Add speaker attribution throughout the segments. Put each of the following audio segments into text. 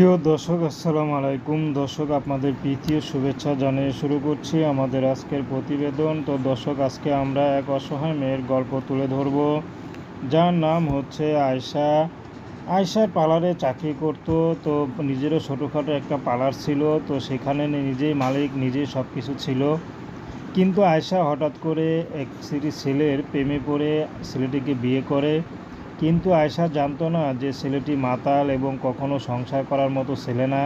Speaker 1: প্রিয় দর্শক, আসসালামু আলাইকুম। দর্শক, আপনাদের প্রীতি ও শুভেচ্ছা জানিয়ে শুরু করছি আমাদের আজকের প্রতিবেদন। তো দর্শক, আজকে আমরা এক অসহায় মেয়ের গল্প তুলে ধরব। যার নাম হচ্ছে আয়শা। আয়শা পার্লারে চাকরি করত, তো নিজেরও ছোটোখাটো একটা পার্লার ছিল, তো সেখানে নিজেই মালিক, নিজেই সব কিছু ছিল। কিন্তু আয়শা হঠাৎ করে এক ছেলের প্রেমে পড়ে, ছেলেটিকে বিয়ে করে। কিন্তু আয়শা জানতো না যে ছেলেটি মাতাল এবং কখনো সংসার করার মতো ছেলে না।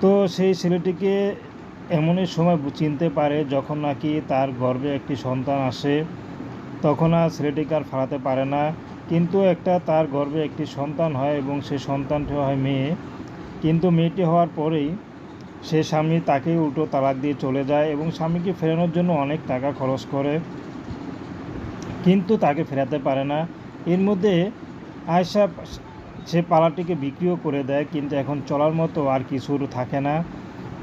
Speaker 1: তো সেই ছেলেটিকে এমনই সময় চিনতে পারে যখন নাকি তার গর্ভে একটি সন্তান আসে। তখন আর ছেলেটিকে আর ফালাতে পারে না। কিন্তু একটা তার গর্ভে একটি সন্তান হয় এবং সে সন্তানটি হয় মেয়ে। কিন্তু মেয়েটি হওয়ার পরেই সে স্বামী তাকে উল্টো তালাক দিয়ে চলে যায় এবং স্বামীকে ফেরানোর জন্য অনেক টাকা খরচ করে। কিন্তু তাকে ফেরাতে পারে না। এর মধ্যে আয়সা সে পালাটিকে বিক্রিও করে দেয়, কিন্তু এখন চলার মতো আর কিছুর থাকে না।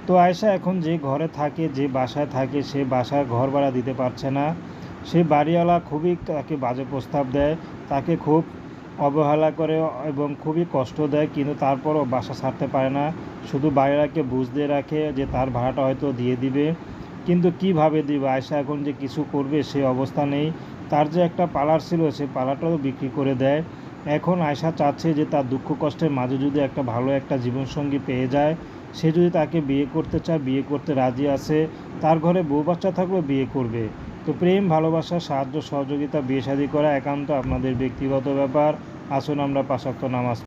Speaker 1: তো আয়সা এখন যে ঘরে থাকে, যে বাসায় থাকে, সে বাসায় ঘর ভাড়া দিতে পারছে না। সে বাড়িওয়ালা খুবই তাকে বাজে প্রস্তাব দেয়, তাকে খুব অবহেলা করে এবং খুবই কষ্ট দেয়, কিন্তু তারপরও বাসা ছাড়তে পারে না। শুধু বাড়িওয়ালাকে বুঝতে রাখে যে তার ভাড়াটা হয়তো দিয়ে দিবে। কিন্তু কীভাবে দিবে? আয়সা এখন যে কিছু করবে, সে অবস্থা নেই। তার যে একটা পালার ছিল, সে পার্লারটাও বিক্রি করে দেয়। এখন আয়সা চাচ্ছে যে তার দুঃখ কষ্টের মাঝে যদি একটা ভালো একটা জীবনসঙ্গী পেয়ে যায়, সে যদি তাকে বিয়ে করতে চায়, বিয়ে করতে রাজি আছে, তার ঘরে বউ বাচ্চা থাকলেও বিয়ে করবে। তো প্রেম, ভালোবাসা, সাহায্য, সহযোগিতা, বিয়ে শাদী করা একান্ত আপনাদের ব্যক্তিগত ব্যাপার। আসুন আমরা পাশাক্ত নামাজ